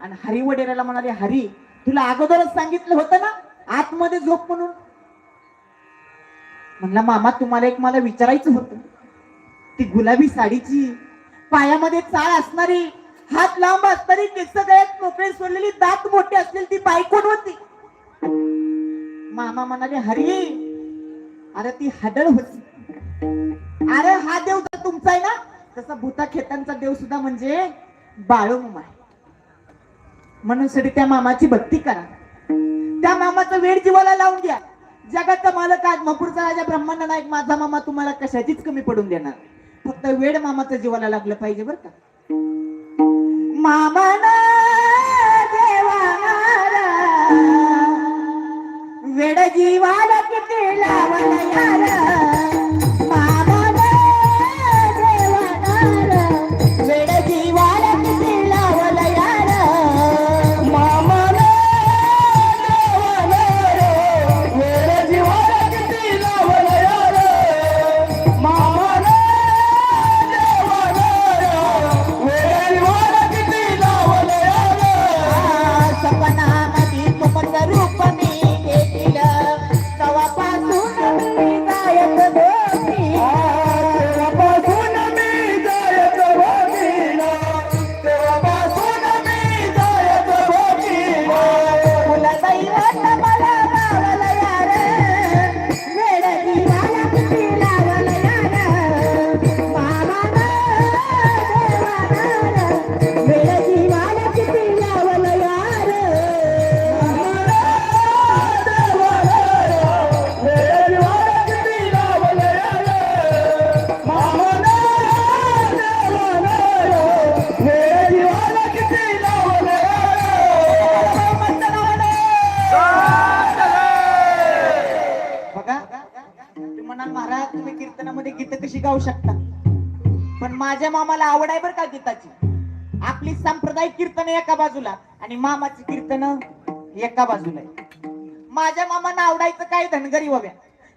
आणि हरी वडेराला म्हणाले हरी तुला अगोदरच सांगितलं होतं ना आतमध्ये झोप म्हणून? म्हणला मामा तुम्हाला एक मला विचारायचं होतं. ती गुलाबी साडीची पायामध्ये चाळ असणारी हात लांब असणारी केस गळ्यात मोकळे सोडलेली दात मोठे असलेली ती बाई कोण होती? मामा म्हणाले हरी अरे ती हडळ होती. अरे हा देव जर तुमचा आहे ना तसा भूता खेतांचा देव सुद्धा म्हणजे बाळूमामा आहे. म्हणून साठी त्या मामाची भक्ती करा. त्या मामाचं वेळ जीवाला लावून द्या जगाचा मालक आज मपूरचा राजा ब्रह्मांड नायक माझा मामा तुम्हाला कशाचीच कमी पडून देणार. फक्त वेळ मामाचं जीवाला लागलं पाहिजे बरं का? मामाना देवाना वेड जीवाला किती लावला कीर्तनामध्ये गीत कशी गाऊ शकता? पण माझ्या मामाला आवड आहे बरं का गीताची. आपली सांप्रदायिक कीर्तन एका बाजूला आणि मामाची कीर्तन एका बाजूला माझ्या मामाला आवडायचं काय धनगरी वव्या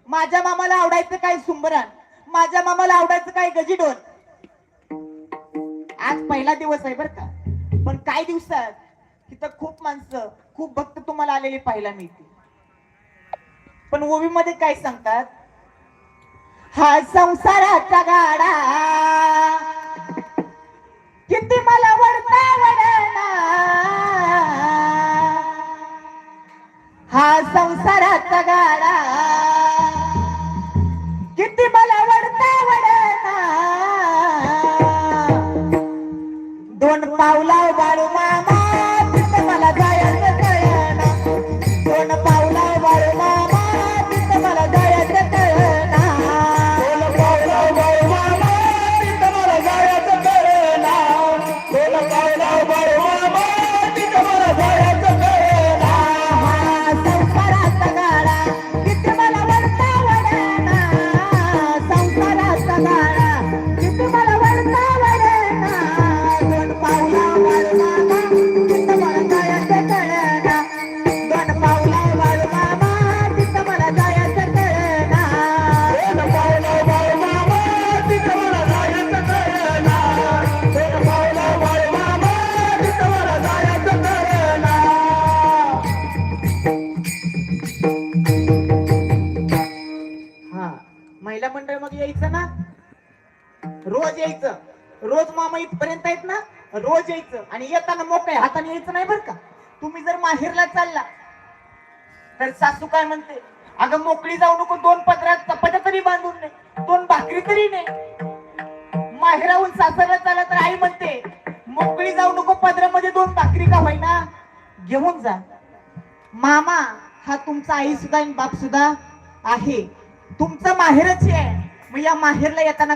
माझ्या मामाला आवडायचं काय सुंबरान? माझ्या मामाला आवडायचं काय गजीडोल आज पहिला दिवस आहे बरं का. पण काही दिवसात तिथं खूप माणसं खूप भक्त तुम्हाला आलेले पाहायला मिळतील. पण ओवी मध्ये काय सांगतात? हा संसाराचा गाडा. किती मला वडता वडना हा संसाराचा महिला मंडळ मग यायचं ना? रोज यायचं. रोज मामा इथपर्यंत येत ना? रोज यायचं. आणि येताना मोकळे हाताने यायचं नाही बरं का? तुम्ही जर माहेरला चालला तर सासू काय म्हणते? अगं मोकळी जाऊ नको दोन पदरात चपात्या तरी बांधून नाही दोन भाकरी तरी नाही माहेराहून सासरला चालला तर आई म्हणते मोकळी जाऊ नको पदरामध्ये दोन भाकरी का होईना? घेऊन जा. मामा हा तुमचा आई सुद्धा आणि बाप सुद्धा आहे. तुमचं माहेरच आहे. मग या माहेरला येताना